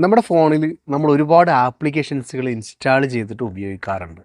നമ്മുടെ ഫോണിൽ നമ്മൾ ഒരുപാട് ആപ്ലിക്കേഷൻസുകൾ ഇൻസ്റ്റാൾ ചെയ്തിട്ട് ഉപയോഗിക്കാറുണ്ട്.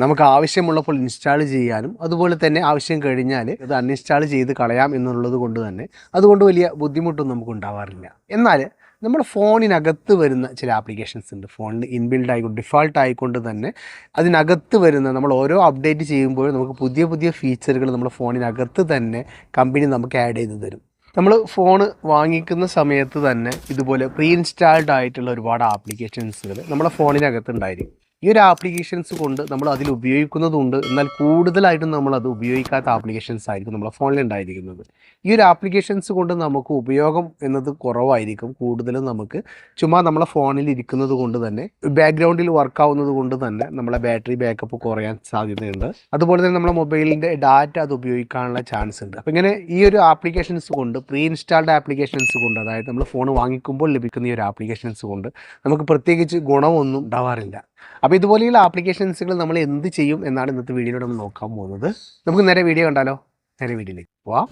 നമുക്ക് ആവശ്യമുള്ളപ്പോൾ ഇൻസ്റ്റാൾ ചെയ്യാനും അതുപോലെ തന്നെ ആവശ്യം കഴിഞ്ഞാൽ അത് അൺഇൻസ്റ്റാൾ ചെയ്ത് കളയാം എന്നുള്ളത് കൊണ്ട് തന്നെ അതുകൊണ്ട് വലിയ ബുദ്ധിമുട്ടൊന്നും നമുക്ക് ഉണ്ടാവാറില്ല. എന്നാൽ നമ്മുടെ ഫോണിനകത്ത് വരുന്ന ചില ആപ്ലിക്കേഷൻസ് ഉണ്ട്. ഫോണിൽ ഇൻബിൽഡ് ആയിക്കൊണ്ട് ഡിഫാൾട്ട് ആയിക്കൊണ്ട് തന്നെ അതിനകത്ത് വരുന്ന നമ്മൾ ഓരോ അപ്ഡേറ്റ് ചെയ്യുമ്പോഴും നമുക്ക് പുതിയ പുതിയ ഫീച്ചറുകൾ നമ്മുടെ ഫോണിനകത്ത് തന്നെ കമ്പനി നമുക്ക് ആഡ് ചെയ്ത് തരും. നമ്മൾ ഫോൺ വാങ്ങിക്കുന്ന സമയത്ത് തന്നെ ഇതുപോലെ പ്രീ ഇൻസ്റ്റാൾഡ് ആയിട്ടുള്ള ഒരുപാട് ആപ്ലിക്കേഷൻസുകൾ നമ്മുടെ ഫോണിനകത്ത് ഉണ്ടായിരിക്കും. ഈ ഒരു ആപ്ലിക്കേഷൻസ് കൊണ്ട് നമ്മൾ അതിൽ ഉപയോഗിക്കുന്നതുണ്ട്. എന്നാൽ കൂടുതലായിട്ടും നമ്മൾ അത് ഉപയോഗിക്കാത്ത ആപ്ലിക്കേഷൻസ് ആയിരിക്കും നമ്മുടെ ഫോണിൽ ഉണ്ടായിരിക്കുന്നത്. ഈ ഒരു ആപ്ലിക്കേഷൻസ് കൊണ്ട് നമുക്ക് ഉപയോഗം എന്നത് കുറവായിരിക്കും. കൂടുതലും നമുക്ക് ചുമ്മാ നമ്മളെ ഫോണിൽ ഇരിക്കുന്നത് കൊണ്ട് തന്നെ ബാക്ക്ഗ്രൗണ്ടിൽ വർക്ക് ആവുന്നത് കൊണ്ട് തന്നെ നമ്മളെ ബാറ്ററി ബാക്കപ്പ് കുറയാൻ സാധ്യതയുണ്ട്. അതുപോലെ തന്നെ നമ്മുടെ മൊബൈലിന്റെ ഡാറ്റ അത് ഉപയോഗിക്കാനുള്ള ചാൻസ് ഉണ്ട്. അപ്പോൾ ഇങ്ങനെ ഈ ഒരു ആപ്ലിക്കേഷൻസ് കൊണ്ട് പ്രീ ഇൻസ്റ്റാൾഡ് ആപ്ലിക്കേഷൻസ് കൊണ്ട് അതായത് നമ്മൾ ഫോൺ വാങ്ങിക്കുമ്പോൾ ലഭിക്കുന്ന ഈ ഒരു ആപ്ലിക്കേഷൻസ് കൊണ്ട് നമുക്ക് പ്രത്യേകിച്ച് ഗുണമൊന്നും ഉണ്ടാവാറില്ല. അപ്പോൾ ഇതുപോലെയുള്ള ആപ്ലിക്കേഷൻസുകൾ നമ്മൾ എന്ത് ചെയ്യും എന്നാണ് ഇന്നത്തെ വീഡിയോയിലൂടെ നമ്മൾ നോക്കാൻ പോകുന്നത്. നമുക്ക് നേരെ വീഡിയോ കണ്ടാലോ? നേരെ വീഡിയോയിലേക്ക് പോവാം.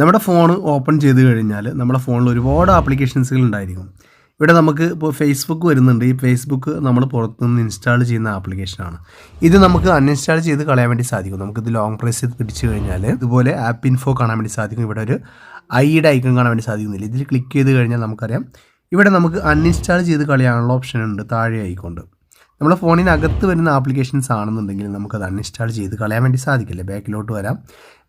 നമ്മുടെ ഫോൺ ഓപ്പൺ ചെയ്ത് കഴിഞ്ഞാൽ നമ്മുടെ ഫോണിൽ ഒരുപാട് ആപ്ലിക്കേഷൻസുകൾ ഉണ്ടായിരിക്കും. ഇവിടെ നമുക്ക് ഇപ്പോൾ ഫേസ്ബുക്ക് വരുന്നുണ്ട്. ഈ ഫേസ്ബുക്ക് നമ്മൾ പുറത്തുനിന്ന് ഇൻസ്റ്റാൾ ചെയ്യുന്ന ആപ്ലിക്കേഷനാണ് ഇത് നമുക്ക് അൺഇൻസ്റ്റാൾ ചെയ്ത് കളയാൻ വേണ്ടി സാധിക്കും. നമുക്കിത് ലോങ് പ്രൈസ് ചെയ്ത് പിടിച്ചു കഴിഞ്ഞാൽ ഇതുപോലെ ആപ്പ് ഇൻഫോ കാണാൻ വേണ്ടി സാധിക്കും. ഇവിടെ ഒരു ഐയുടെ ഐക്കൺ കാണാൻ വേണ്ടി സാധിക്കുന്നില്ല. ഇതിൽ ക്ലിക്ക് ചെയ്ത് കഴിഞ്ഞാൽ നമുക്കറിയാം ഇവിടെ നമുക്ക് അൺഇൻസ്റ്റാൾ ചെയ്ത് കളിയാനുള്ള ഓപ്ഷൻ ഉണ്ട് താഴെ ആയിക്കൊണ്ട്. നമ്മുടെ ഫോണിനകത്ത് വരുന്ന ആപ്ലിക്കേഷൻസ് ആണെന്നുണ്ടെങ്കിൽ നമുക്കത് അൺഇൻസ്റ്റാൾ ചെയ്ത് കളയാൻ വേണ്ടി സാധിക്കില്ല? ബാക്കിലോട്ട് വരാം.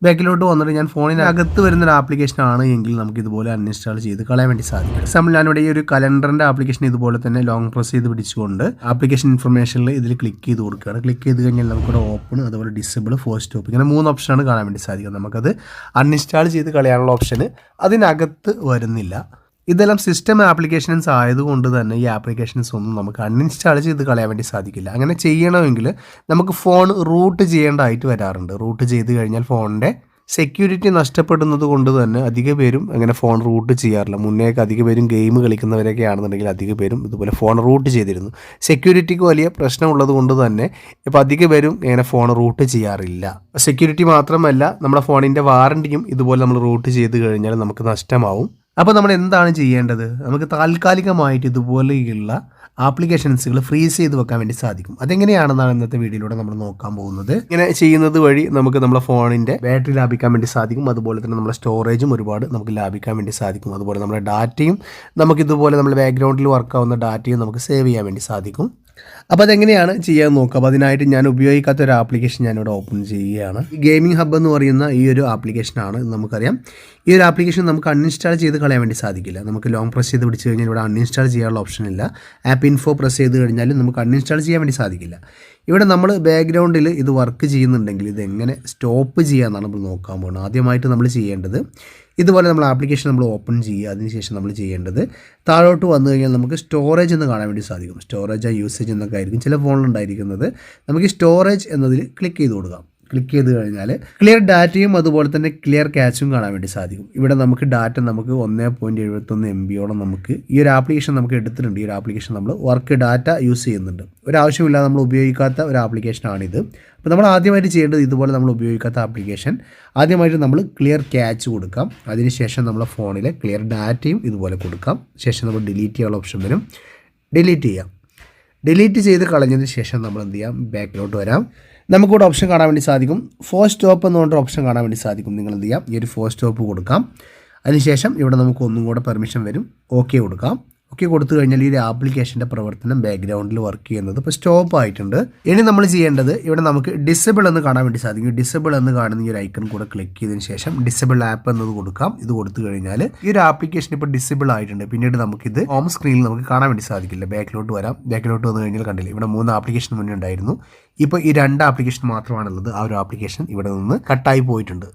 ബാക്കിലോട്ട് വന്നിട്ട് ഞാൻ ഫോണിനകത്ത് വരുന്ന ഒരു ആപ്ലിക്കേഷൻ ആണ് എങ്കിൽ നമുക്ക് ഇതുപോലെ അൺഇൻസ്റ്റാൾ ചെയ്ത് കളയാൻ വേണ്ടി സാധിക്കും. എക്സാമ്പിൾ ഞാനിവിടെ ഈ ഒരു കലണ്ടറിന്റെ ആപ്ലിക്കേഷൻ ഇതുപോലെ തന്നെ ലോങ് പ്രസ് ചെയ്ത് പിടിച്ചുകൊണ്ട് ആപ്ലിക്കേഷൻ ഇൻഫർമേഷനിൽ ഇതിൽ ക്ലിക്ക് ചെയ്ത് കൊടുക്കുകയാണ്. ക്ലിക്ക് ചെയ്ത് കഴിഞ്ഞാൽ നമുക്കിവിടെ ഓപ്പൺ അതുപോലെ ഡിസബിൾ ഫോർ സ്റ്റോപ്പ് ഇങ്ങനെ മൂന്ന് ഓപ്ഷനാണ് കാണാൻ വേണ്ടി സാധിക്കുന്നത് നമുക്കത് അൺഇൻസ്റ്റാൾ ചെയ്ത് കളയാനുള്ള ഓപ്ഷന് അതിനകത്ത് വരുന്നില്ല. ഇതെല്ലാം സിസ്റ്റം ആപ്ലിക്കേഷൻസ് ആയതുകൊണ്ട് തന്നെ ഈ ആപ്ലിക്കേഷൻസ് ഒന്നും നമുക്ക് അൺഇൻസ്റ്റാൾ ചെയ്ത് കളയാൻ വേണ്ടി സാധിക്കില്ല. അങ്ങനെ ചെയ്യണമെങ്കിൽ നമുക്ക് ഫോൺ റൂട്ട് ചെയ്യേണ്ടതായിട്ട് വരാറുണ്ട്. റൂട്ട് ചെയ്ത് കഴിഞ്ഞാൽ ഫോണിന്റെ സെക്യൂരിറ്റി നഷ്ടപ്പെടുന്നത് കൊണ്ട് തന്നെ അധിക പേരും അങ്ങനെ ഫോൺ റൂട്ട് ചെയ്യാറില്ല. മുന്നേക്ക് അധിക പേരും ഗെയിം കളിക്കുന്നവരൊക്കെ ആണെന്നുണ്ടെങ്കിൽ അധിക പേരും ഇതുപോലെ ഫോൺ റൂട്ട് ചെയ്തിരുന്നു. സെക്യൂരിറ്റിക്ക് വലിയ പ്രശ്നമുള്ളത് കൊണ്ട് തന്നെ ഇപ്പോൾ അധിക പേരും ഇങ്ങനെ ഫോൺ റൂട്ട് ചെയ്യാറില്ല. സെക്യൂരിറ്റി മാത്രമല്ല നമ്മുടെ ഫോണിന്റെ വാറണ്ടിയും ഇതുപോലെ നമ്മൾ റൂട്ട് ചെയ്ത് കഴിഞ്ഞാൽ നമുക്ക് നഷ്ടമാവും. അപ്പോൾ നമ്മൾ എന്താണ് ചെയ്യേണ്ടത്? നമുക്ക് താൽക്കാലികമായിട്ട് ഇതുപോലെയുള്ള ആപ്ലിക്കേഷൻസുകൾ ഫ്രീസ് ചെയ്ത് വെക്കാൻ വേണ്ടി സാധിക്കും. അതെങ്ങനെയാണെന്നാണ് ഇന്നത്തെ വീഡിയോയിലൂടെ നമ്മൾ നോക്കാൻ പോകുന്നത്. ഇങ്ങനെ ചെയ്യുന്നത് വഴി നമുക്ക് നമ്മുടെ ഫോണിന്റെ ബാറ്ററി ലാഭിക്കാൻ വേണ്ടി സാധിക്കും. അതുപോലെ തന്നെ നമ്മുടെ സ്റ്റോറേജും ഒരുപാട് നമുക്ക് ലാഭിക്കാൻ വേണ്ടി സാധിക്കും. അതുപോലെ നമ്മുടെ ഡാറ്റയും നമുക്ക് ഇതുപോലെ നമ്മുടെ ബാക്ക്ഗ്രൗണ്ടിൽ വർക്കാവുന്ന ഡാറ്റയും നമുക്ക് സേവ് ചെയ്യാൻ വേണ്ടി സാധിക്കും. അപ്പോൾ അതെങ്ങനെയാണ് ചെയ്യാൻ നോക്കുക? അപ്പോൾ അതിനായിട്ട് ഞാൻ ഉപയോഗിക്കാത്ത ഒരു ആപ്ലിക്കേഷൻ ഞാനിവിടെ ഓപ്പൺ ചെയ്യുകയാണ്. ഗെയിമിംഗ് ഹബ്ബ് എന്ന് പറയുന്ന ഈ ഒരു ആപ്ലിക്കേഷനാണ് നമുക്കറിയാം. ഈ ഒരു ആപ്ലിക്കേഷൻ നമുക്ക് അൺഇൻസ്റ്റാൾ ചെയ്ത് കളയാൻ വേണ്ടി സാധിക്കില്ല. നമുക്ക് ലോങ് പ്രസ് ചെയ്ത് പിടിച്ച് കഴിഞ്ഞാൽ ഇവിടെ അൺഇൻസ്റ്റാൾ ചെയ്യാനുള്ള ഓപ്ഷൻ ഇല്ല. ആപ്പ് ഇൻഫോ പ്രസ് ചെയ്ത് കഴിഞ്ഞാൽ നമുക്ക് അൺഇൻസ്റ്റാൾ ചെയ്യാൻ വേണ്ടി സാധിക്കില്ല. ഇവിടെ നമ്മൾ ബാക്ക്ഗ്രൗണ്ടിൽ ഇത് വർക്ക് ചെയ്യുന്നുണ്ടെങ്കിൽ ഇത് എങ്ങനെ സ്റ്റോപ്പ് ചെയ്യാമെന്നാണ് നമ്മൾ നോക്കാൻ പോകുന്നത് ആദ്യമായിട്ട് നമ്മൾ ചെയ്യേണ്ടത് ഇതുപോലെ നമ്മൾ ആപ്ലിക്കേഷൻ നമ്മൾ ഓപ്പൺ ചെയ്യുക അതിനുശേഷം നമ്മൾ ചെയ്യേണ്ടത് താഴോട്ട് വന്നു കഴിഞ്ഞാൽ നമുക്ക് സ്റ്റോറേജ് എന്ന് കാണാൻ വേണ്ടി സാധിക്കും. സ്റ്റോറേജ് ആ യൂസേജ് എന്നൊക്കെ ആയിരിക്കും. ചില ഫോണിലുണ്ടായിരിക്കുന്നത് നമുക്ക് സ്റ്റോറേജ് എന്നതിൽ ക്ലിക്ക് ചെയ്ത് കൊടുക്കാം. ക്ലിക്ക് ചെയ്ത് കഴിഞ്ഞാൽ ക്ലിയർ ഡാറ്റയും അതുപോലെ തന്നെ ക്ലിയർ ക്യാച്ചും കാണാൻ വേണ്ടി സാധിക്കും. ഇവിടെ നമുക്ക് ഡാറ്റ നമുക്ക് ഒന്നേ പോയിന്റ് എഴുപത്തൊന്ന് എം ബിയോളം നമുക്ക് ഈ ഒരു ആപ്ലിക്കേഷൻ നമുക്ക് എടുത്തിട്ടുണ്ട്. ഈ ഒരു ആപ്ലിക്കേഷൻ നമ്മൾ വർക്ക് ഡാറ്റ യൂസ് ചെയ്യുന്നുണ്ട്. ഒരാവശ്യമില്ലാതെ നമ്മൾ ഉപയോഗിക്കാത്ത ഒരു ആപ്ലിക്കേഷനാണിത് അപ്പോൾ നമ്മൾ ആദ്യമായിട്ട് ചെയ്യേണ്ടത് ഇതുപോലെ നമ്മൾ ഉപയോഗിക്കാത്ത ആപ്ലിക്കേഷൻ ആദ്യമായിട്ട് നമ്മൾ ക്ലിയർ ക്യാച്ച് കൊടുക്കാം. അതിനുശേഷം നമ്മളെ ഫോണിലെ ക്ലിയർ ഡാറ്റയും ഇതുപോലെ കൊടുക്കാം. ശേഷം നമ്മൾ ഡിലീറ്റ് ചെയ്യാനുള്ള ഓപ്ഷൻ വരും. ഡിലീറ്റ് ചെയ്യാം. ഡിലീറ്റ് ചെയ്ത് കളഞ്ഞതിന് ശേഷം നമ്മൾ എന്ത് ചെയ്യാം? ബാക്കിലോട്ട് വരാം. നമുക്കിവിടെ ഓപ്ഷൻ കാണാൻ വേണ്ടി സാധിക്കും. ഫോർ സ്റ്റോപ്പ് എന്ന് പറഞ്ഞ ഓപ്ഷൻ കാണാൻ വേണ്ടി സാധിക്കും. നിങ്ങൾ എന്ത് ചെയ്യാം? ഈ ഒരു ഫോർ സ്റ്റോപ്പ് കൊടുക്കാം. അതിനുശേഷം ഇവിടെ നമുക്ക് ഒന്നും കൂടെ പെർമിഷൻ വരും. ഓക്കെ കൊടുക്കാം. ഓക്കെ കൊടുത്തു കഴിഞ്ഞാൽ ഈ ഒരു ആപ്ലിക്കേഷന്റെ പ്രവർത്തനം ബാക്ക്ഗ്രൗണ്ടിൽ വർക്ക് ചെയ്യുന്നത് ഇപ്പോൾ സ്റ്റോപ്പ് ആയിട്ടുണ്ട്. ഇനി നമ്മൾ ചെയ്യേണ്ടത് ഇവിടെ നമുക്ക് ഡിസബിൾ എന്ന് കാണാൻ വേണ്ടി സാധിക്കും. ഡിസബിൾ എന്ന് കാണുന്ന ഈ ഒരു ഐക്കൺ കൂടെ ക്ലിക്ക് ചെയ്തതിന് ശേഷം ഡിസബിൾ ആപ്പ് എന്നത് കൊടുക്കാം. ഇത് കൊടുത്തു കഴിഞ്ഞാൽ ഈ ഒരു ആപ്ലിക്കേഷൻ ഇപ്പോൾ ഡിസബിൾ ആയിട്ടുണ്ട്. പിന്നീട് നമുക്കിത് ഹോം സ്ക്രീനിൽ നമുക്ക് കാണാൻ വേണ്ടി സാധിക്കില്ല. ബാക്കിലോട്ട് വരാം. ബാക്കിലോട്ട് വന്നു കഴിഞ്ഞാൽ കണ്ടില്ല ഇവിടെ മൂന്ന് ആപ്ലിക്കേഷൻ മുന്നേ ഉണ്ടായിരുന്നു. ഇപ്പോൾ ഈ രണ്ട് ആപ്ലിക്കേഷൻ മാത്രമാണുള്ളത്. ആ ഒരു ആപ്ലിക്കേഷൻ ഇവിടെ നിന്ന് കട്ടായി പോയിട്ടുണ്ട്.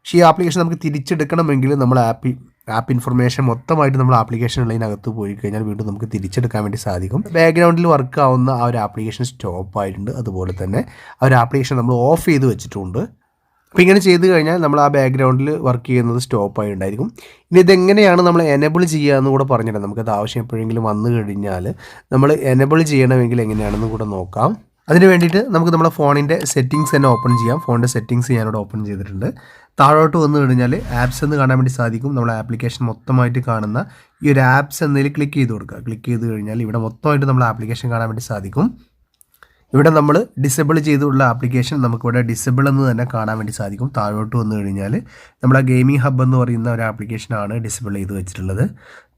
പക്ഷേ ഈ ആപ്ലിക്കേഷൻ നമുക്ക് തിരിച്ചെടുക്കണമെങ്കിൽ നമ്മൾ ആപ്പ് ആപ്പ് ഇൻഫർമേഷൻ മൊത്തമായിട്ട് നമ്മൾ ആപ്ലിക്കേഷൻ ഉള്ളതിനകത്ത് പോയി കഴിഞ്ഞാൽ വീണ്ടും നമുക്ക് തിരിച്ചെടുക്കാൻ വേണ്ടി സാധിക്കും. ബാക്ക്ഗ്രൗണ്ടിൽ വർക്ക് ആവുന്ന ആ ഒരു ആപ്ലിക്കേഷൻ സ്റ്റോപ്പ് ആയിട്ടുണ്ട്. അതുപോലെ തന്നെ ആ ഒരു ആപ്ലിക്കേഷൻ നമ്മൾ ഓഫ് ചെയ്ത് വെച്ചിട്ടുണ്ട്. അപ്പോൾ ഇങ്ങനെ ചെയ്ത് കഴിഞ്ഞാൽ നമ്മൾ ആ ബാക്ക്ഗ്രൗണ്ടിൽ വർക്ക് ചെയ്യുന്നത് സ്റ്റോപ്പ് ആയി ഉണ്ടായിരിക്കും ഇനി ഇതെങ്ങനെയാണ് നമ്മൾ എനബിൾ ചെയ്യുക എന്ന് കൂടെ പറഞ്ഞിട്ട് നമുക്കത് ആവശ്യം എപ്പോഴെങ്കിലും വന്നു കഴിഞ്ഞാൽ നമ്മൾ എനബിൾ ചെയ്യണമെങ്കിൽ എങ്ങനെയാണെന്ന് കൂടെ നോക്കാം. അതിന് വേണ്ടിയിട്ട് നമുക്ക് നമ്മുടെ ഫോണിന്റെ സെറ്റിങ്സ് തന്നെ ഓപ്പൺ ചെയ്യാം. ഫോണിന്റെ സെറ്റിങ്സ് ഞാനിവിടെ ഓപ്പൺ ചെയ്തിട്ടുണ്ട്. താഴോട്ട് വന്നു കഴിഞ്ഞാൽ ആപ്സ് എന്ന് കാണാൻ വേണ്ടി സാധിക്കും. നമ്മൾ ആപ്ലിക്കേഷൻ മൊത്തമായിട്ട് കാണുന്ന ഈ ഒരു ആപ്സ് എന്നതിൽ ക്ലിക്ക് ചെയ്ത് കൊടുക്കുക. ക്ലിക്ക് ചെയ്ത് കഴിഞ്ഞാൽ ഇവിടെ മൊത്തമായിട്ട് നമ്മൾ ആപ്ലിക്കേഷൻ കാണാൻ വേണ്ടി സാധിക്കും. ഇവിടെ നമ്മൾ ഡിസേബിൾ ചെയ്തുള്ള ആപ്ലിക്കേഷൻ നമുക്കിവിടെ ഡിസേബിൾ എന്ന് തന്നെ കാണാൻ വേണ്ടി സാധിക്കും. താഴോട്ട് വന്നു കഴിഞ്ഞാൽ നമ്മുടെ ഗെയിമിംഗ് ഹബ്ബ് എന്ന് പറയുന്ന ഒരു ആപ്ലിക്കേഷനാണ് ഡിസേബിൾ ചെയ്ത് വെച്ചിട്ടുള്ളത്.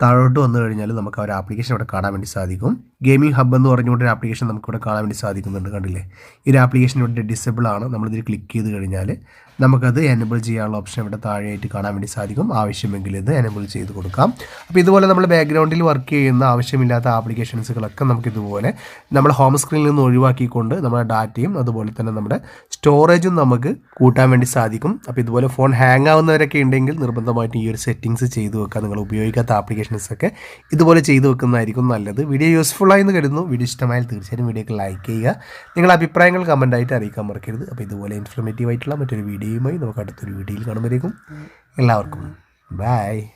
താഴോട്ട് വന്നു കഴിഞ്ഞാൽ നമുക്ക് ആ ഒരു ആപ്ലിക്കേഷൻ ഇവിടെ കാണാൻ വേണ്ടി സാധിക്കും. ഗെയിമിംഗ് ഹബ്ബ് എന്ന് പറഞ്ഞുകൊണ്ട് ഒരു ആപ്ലിക്കേഷൻ നമുക്കിവിടെ കാണാൻ വേണ്ടി സാധിക്കുന്നുണ്ട് കണ്ടില്ലേ? ഈ ഒരു ആപ്ലിക്കേഷൻ ഇവിടെ ഡിസേബിൾ ആണ്. നമ്മളിതിൽ ക്ലിക്ക് ചെയ്ത് കഴിഞ്ഞാൽ നമുക്കത് എനബിൾ ചെയ്യാനുള്ള ഓപ്ഷൻ ഇവിടെ താഴെയായിട്ട് കാണാൻ വേണ്ടി സാധിക്കും. ആവശ്യമെങ്കിൽ ഇത് എനബിൾ ചെയ്ത് കൊടുക്കാം. അപ്പോൾ ഇതുപോലെ നമ്മൾ ബാക്ക്ഗ്രൗണ്ടിൽ വർക്ക് ചെയ്യുന്ന ആവശ്യമില്ലാത്ത ആപ്ലിക്കേഷൻസുകളൊക്കെ നമുക്കിതുപോലെ നമ്മൾ ഹോം സ്ക്രീനിൽ നിന്ന് ഒഴിവാക്കിക്കൊണ്ട് നമ്മുടെ ഡാറ്റയും അതുപോലെ തന്നെ നമ്മുടെ സ്റ്റോറേജും നമുക്ക് കൂട്ടാൻ വേണ്ടി സാധിക്കും. അപ്പോൾ ഇതുപോലെ ഫോൺ ഹാങ് ആവുന്നവരൊക്കെ ഉണ്ടെങ്കിൽ നിർബന്ധമായിട്ടും ഈ ഒരു സെറ്റിങ്സ് ചെയ്ത് വെക്കുക. നിങ്ങൾ ഉപയോഗിക്കാത്ത ആപ്ലിക്കേഷൻസ് ഒക്കെ ഇതുപോലെ ചെയ്ത് വെക്കുന്നതായിരിക്കും നല്ലത്. വീഡിയോ യൂസ്ഫുൾ ആയെന്ന് കരുതുന്നു. വീഡിയോ ഇഷ്ടമായാൽ തീർച്ചയായും വീഡിയോക്ക് ലൈക്ക് ചെയ്യുക. നിങ്ങളുടെ അഭിപ്രായങ്ങൾ കമന്റായിട്ട് അറിയിക്കാൻ മറക്കരുത്. അപ്പോൾ ഇതുപോലെ ഇൻഫർമേറ്റീവ് ആയിട്ടുള്ള മറ്റൊരു വീഡിയോയുമായി നമുക്ക് അടുത്തൊരു വീഡിയോയിൽ കാണുമ്പോഴേക്കും എല്ലാവർക്കും ബൈ